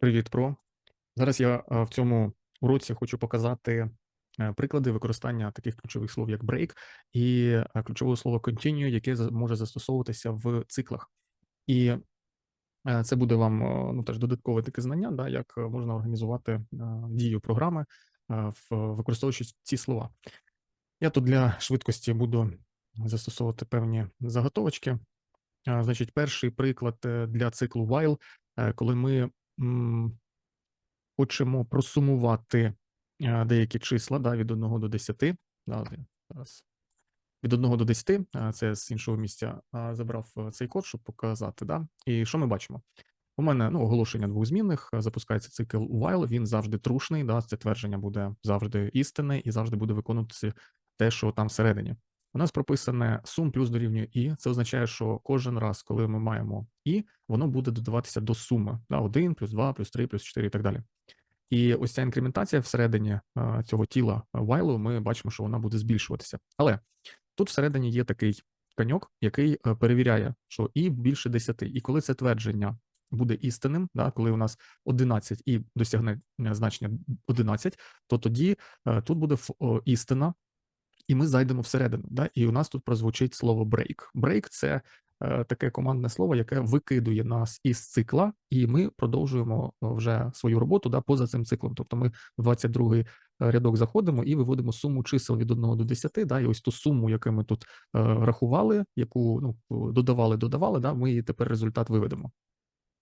Привіт, Про. Зараз я е, в цьому уроці хочу показати е, приклади використання таких ключових слов, як break, і е, ключового слова continue, яке може застосовуватися в циклах. І це буде вам ну, теж додаткове таке знання, да, як можна організувати дію програми, використовуючи ці слова. Я тут для швидкості буду застосовувати певні заготовочки. Значить, перший приклад для циклу while, коли ми хочемо просумувати е, деякі числа да, від 1 до 10. Да, зараз. Від 1 до 10, а, це з іншого місця забрав е, цей код, щоб показати. Да? І що ми бачимо? У мене ну, оголошення двох змінних, е, запускається цикл while, він завжди трушний, да, це твердження буде завжди істинне і завжди буде виконуватися те, що там всередині. У нас прописане сум плюс дорівнює і. Це означає, що кожен раз, коли ми маємо і, воно буде додаватися до суми. Да, 1, плюс 2, плюс 3, плюс 4 і так далі. І ось ця інкрементація всередині цього тіла while, ми бачимо, що вона буде збільшуватися. Але тут всередині є такий коньок, який е, перевіряє, що і більше 10. І коли це твердження буде істинним, да, коли у нас 11 і досягне е, значення 11, то тоді е, тут буде істина, і ми зайдемо всередину. Да, і у нас тут прозвучить слово break. Break – це е, таке командне слово, яке викидує нас із цикла, і ми продовжуємо е, вже свою роботу да, поза цим циклом. Тобто ми в 22-й рядок заходимо і виводимо суму чисел від 1 до 10, да, і ось ту суму, яку ми тут е, рахували, яку ну, додавали, додавали, да, ми її тепер результат виведемо.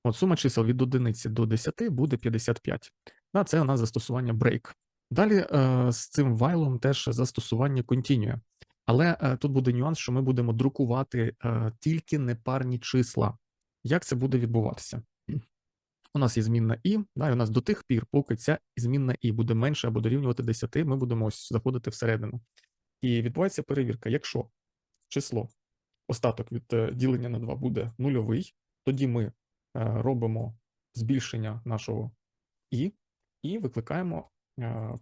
От сума чисел від 1 до 10 буде 55. Да, це у нас застосування break. Далі е, з цим while теж застосування continue. Але е, тут буде нюанс, що ми будемо друкувати е, тільки непарні числа. Як це буде відбуватися? У нас є змінна і, да, і у нас до тих пір, поки ця змінна і буде менше або дорівнювати 10, ми будемо ось заходити всередину. І відбувається перевірка. Якщо число остаток від ділення на 2 буде нульовий, тоді ми робимо збільшення нашого і, і викликаємо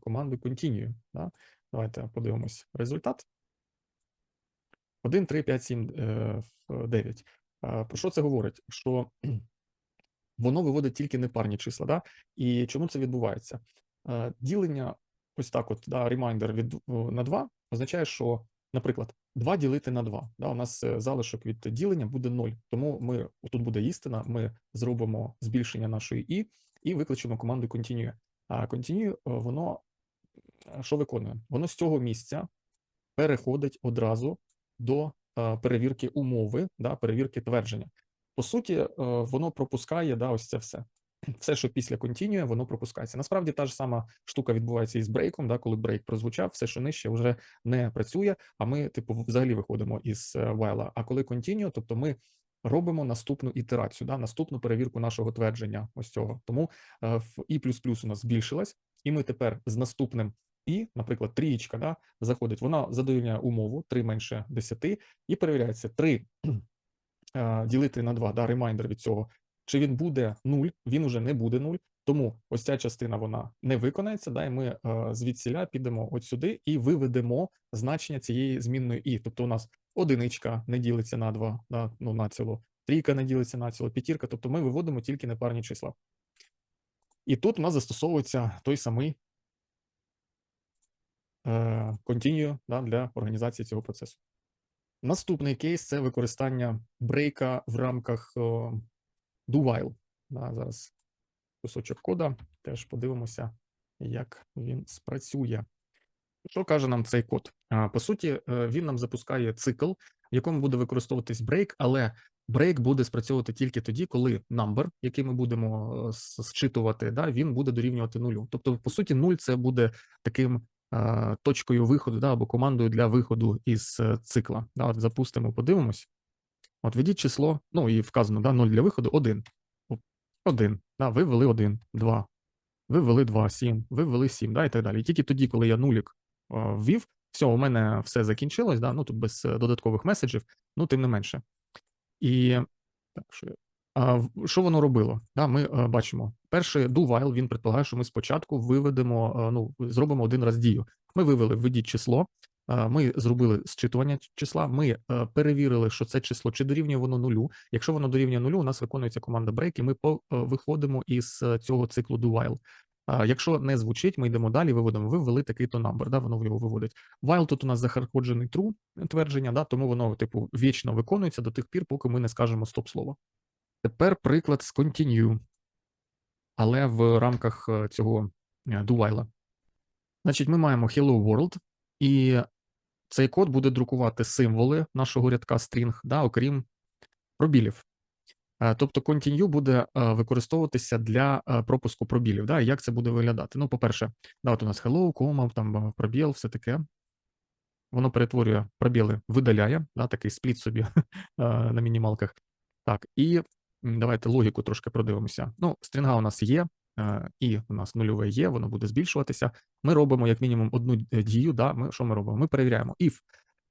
команду continue. Да? Давайте подивимось результат. 1, 3, 5, 7, е, 9. Е, Про що це говорить? Що воно виводить тільки непарні числа. Да? І чому це відбувається? Е, Ділення, ось так, от, да, reminder від на 2 означає, що, наприклад, 2 ділити на 2. Да, у нас е, залишок від ділення буде 0. Тому ми тут буде істина, ми зробимо збільшення нашої і і викличемо команду continue. А continue, е, воно е, що виконує? Воно з цього місця переходить одразу до е, перевірки умови, да, перевірки твердження. По суті, воно пропускає да, ось це все. Все, що після continue, воно пропускається. Насправді та ж сама штука відбувається і з брейком, да, коли брейк прозвучав, все, що нижче, вже не працює, а ми, типу, взагалі виходимо із while. А коли continue, тобто ми робимо наступну ітерацію, да, наступну перевірку нашого твердження. Ось цього. Тому е, в і у нас збільшилась, і ми тепер з наступним і, наприклад, трієчка, да, заходить, вона задовільняє умову 3 менше 10, і перевіряється 3 е, ділити на 2, да, ремайдер від цього. Чи він буде 0, він уже не буде 0, тому ось ця частина вона не виконається, да, і ми е, звідсіля підемо от сюди і виведемо значення цієї змінної і. Тобто у нас одиничка не ділиться на 2, да, ну, на ціло, трійка не ділиться на ціло, п'ятірка, тобто ми виводимо тільки непарні числа. І тут у нас застосовується той самий е, continue да, для організації цього процесу. Наступний кейс це використання брейка в рамках do while. Да, зараз кусочок кода, теж подивимося, як він спрацює. Що каже нам цей код? По суті, е, він нам запускає цикл, в якому буде використовуватись брейк, але брейк буде спрацьовувати тільки тоді, коли number, який ми будемо е, зчитувати, да, він буде дорівнювати нулю. Тобто, по суті, нуль це буде таким е, точкою виходу, да, або командою для виходу із е, цикла. Да, от запустимо, подивимось. От введіть число, ну і вказано, да, 0 для виходу 1. 1. Да, ви ввели 1, 2. Ви ввели 2, 7, ви ввели 7, да, і так далі. І тільки тоді, коли я нулік ввів, все, у мене все закінчилось, да, ну тут без е, додаткових меседжів, ну тим не менше. І так, що, а, що воно робило? Да, ми е, бачимо, перший do while, він предполагає, що ми спочатку виведемо, е, ну, зробимо один раз дію. Ми вивели, введіть число, Ми зробили зчитування числа, ми е, перевірили, що це число чи дорівнює воно нулю. Якщо воно дорівнює нулю, у нас виконується команда break, і ми е, виходимо із е, цього циклу do while. Якщо не звучить, ми йдемо далі, виводимо. Ви ввели такий-то number, да, воно його виводить. While тут у нас захаркоджений true твердження, да, тому воно, типу, вічно виконується до тих пір, поки ми не скажемо стоп слово. Тепер приклад з continue, але в рамках е, цього е, do while. Значить, ми маємо hello world, і цей код буде друкувати символи нашого рядка string, да, окрім пробілів. Е, Тобто continue буде е, використовуватися для е, пропуску пробілів. Да? Як це буде виглядати? Ну, по-перше, да, у нас hello, кома, там пробіл, все таке. Воно перетворює пробіли, видаляє, да, такий спліт собі на мінімалках. Так, і давайте логіку трошки продивимося. Ну, стрінга у нас є, і у нас нульове є, воно буде збільшуватися. Ми робимо як мінімум одну е, дію. Да, ми, що ми робимо? Ми перевіряємо. If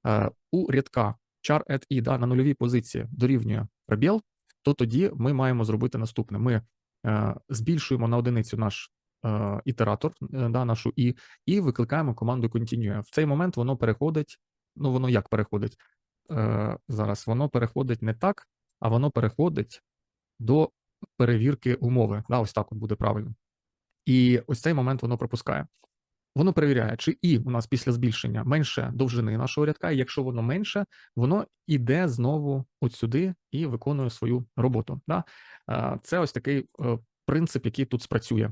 е, у рядка char at i да, на нульовій позиції дорівнює пробіл, то тоді ми маємо зробити наступне: ми е, збільшуємо на одиницю наш е, ітератор, е, да, нашу і, і викликаємо команду continue. В цей момент воно переходить. Ну, воно як переходить? Е, зараз воно переходить не так, а воно переходить до перевірки умови. Да, ось так от буде правильно. І ось цей момент воно пропускає. Воно перевіряє, чи і у нас після збільшення менше довжини нашого рядка, і якщо воно менше, воно іде знову от сюди і виконує свою роботу. Да? Е, Це ось такий е, принцип, який тут спрацює.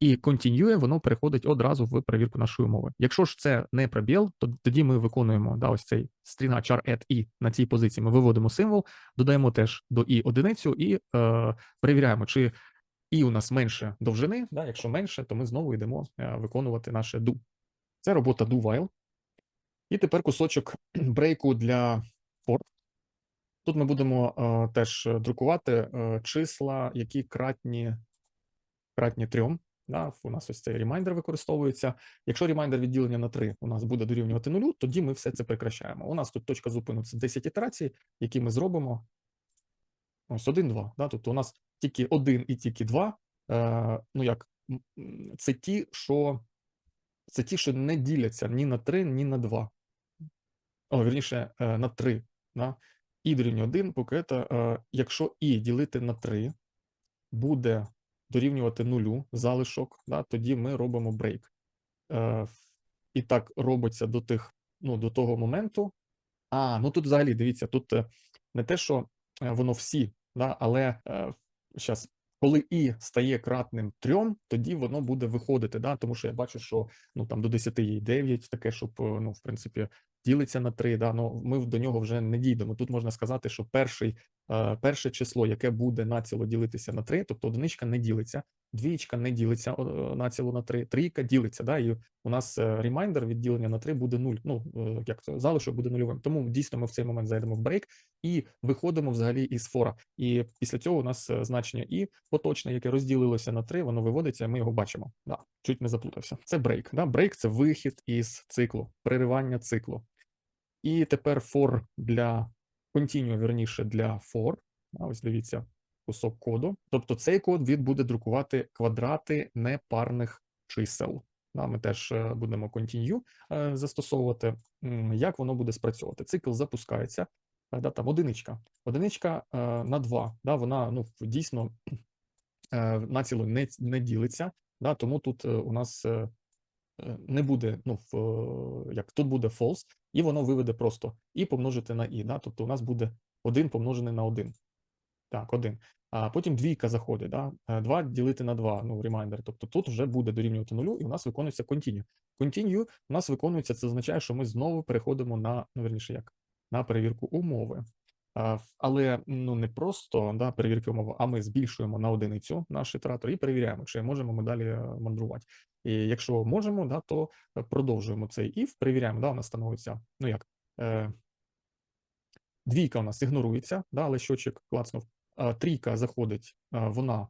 І континює, воно переходить одразу в перевірку нашої умови. Якщо ж це не пробіл, то тоді ми виконуємо да, ось цей стрінга char at i на цій позиції. Ми виводимо символ, додаємо теж до і одиницю і е, перевіряємо, чи і у нас менше довжини. Да, якщо менше, то ми знову йдемо е, виконувати наше do. Це робота do while. І тепер кусочок брейку для for. Тут ми будемо е, теж друкувати е, числа, які кратні, кратні трьом. Да, у нас ось цей ремайдер використовується. Якщо ремайдер відділення на 3 у нас буде дорівнювати нулю, тоді ми все це прекращаємо. У нас тут точка зупину це 10 ітерацій, які ми зробимо. Ось 1, 2. Да? Тобто у нас тільки один і тільки два. Е, ну як це ті, що це ті, що не діляться ні на 3, ні на 2. О, вірніше, е, на 3. Да? І дорівнює 1, поки це, е, якщо і ділити на 3 буде дорівнювати нулю залишок, да, тоді ми робимо брейк. Е, і так робиться до тих, ну, до того моменту. А, ну тут взагалі дивіться, тут е, не те, що е, воно всі, да, але е, щас, коли і стає кратним трьом, тоді воно буде виходити, да, тому що я бачу, що ну там до 10 є 9, таке, щоб е, ну, в принципі, ділиться на 3, да, ну ми до нього вже не дійдемо. Тут можна сказати, що перший, е, перше число, яке буде націло ділитися на 3, тобто одиничка не ділиться, двічка не ділиться е, націло на 3, трійка ділиться, да, і у нас е, ремайдер відділення на 3 буде 0, ну, е, як це, залишок буде нульовим. Тому дійсно ми в цей момент зайдемо в брейк і виходимо взагалі із фора. І після цього у нас е, значення і поточне, яке розділилося на 3, воно виводиться, ми його бачимо. Да, чуть не заплутався. Це брейк. Да? Брейк це вихід із циклу, переривання циклу. І тепер for для continue, верніше для for. Ось дивіться кусок коду. Тобто цей код він буде друкувати квадрати непарних чисел. Ми теж е, будемо continue е, застосовувати. Як воно буде спрацьовувати? Цикл запускається. е, Да, там одиничка. Одиничка на 2. Да, вона ну, дійсно націло не, не ділиться. Да, тому тут у нас не буде, ну, в, як тут буде false, і воно виведе просто і помножити на і. Да? Тобто у нас буде 1 помножений на 1. Так, 1. А потім двійка заходить, да? 2 ділити на 2, ну, ремайдер. Тобто тут вже буде дорівнювати нулю, і у нас виконується continue. Continue у нас виконується, це означає, що ми знову переходимо на, ну, верніше, як, на перевірку умови. Але ну не просто да, перевірки умови, а ми збільшуємо на одиницю наш ітератор і перевіряємо, чи можемо ми далі е, мандрувати. І якщо можемо, да, то е, продовжуємо цей if, перевіряємо, да, у становиться, ну як, е, двійка у нас ігнорується, да, але щочик клацнув. Трійка заходить, вона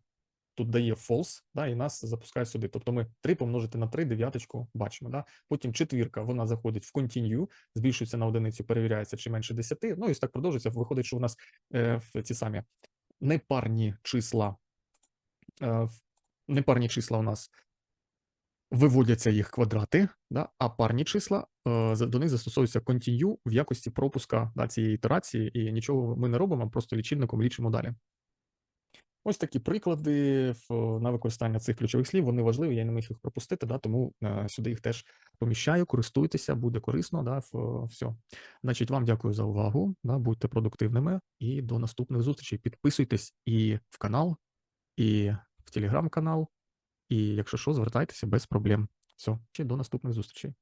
тут дає false, да, і нас запускає сюди. Тобто ми 3 помножити на 3, дев'яточку бачимо. Да. Потім четвірка, вона заходить в continue, збільшується на одиницю, перевіряється чи менше 10. Ну і так продовжується. Виходить, що у нас е, ці самі непарні числа. Е, непарні числа у нас виводяться їх квадрати, да, а парні числа, е, до них застосовується continue в якості пропуска да, цієї ітерації, і нічого ми не робимо, просто лічильником лічимо далі. Ось такі приклади на використання цих ключових слів. Вони важливі, я не міг їх пропустити, да, тому е, сюди їх теж поміщаю, користуйтеся, буде корисно. Да, в, все. Значить, вам дякую за увагу. Да, будьте продуктивними і до наступних зустрічей. Підписуйтесь і в канал, і в телеграм-канал. І якщо що, звертайтеся без проблем. Все, до наступних зустрічей.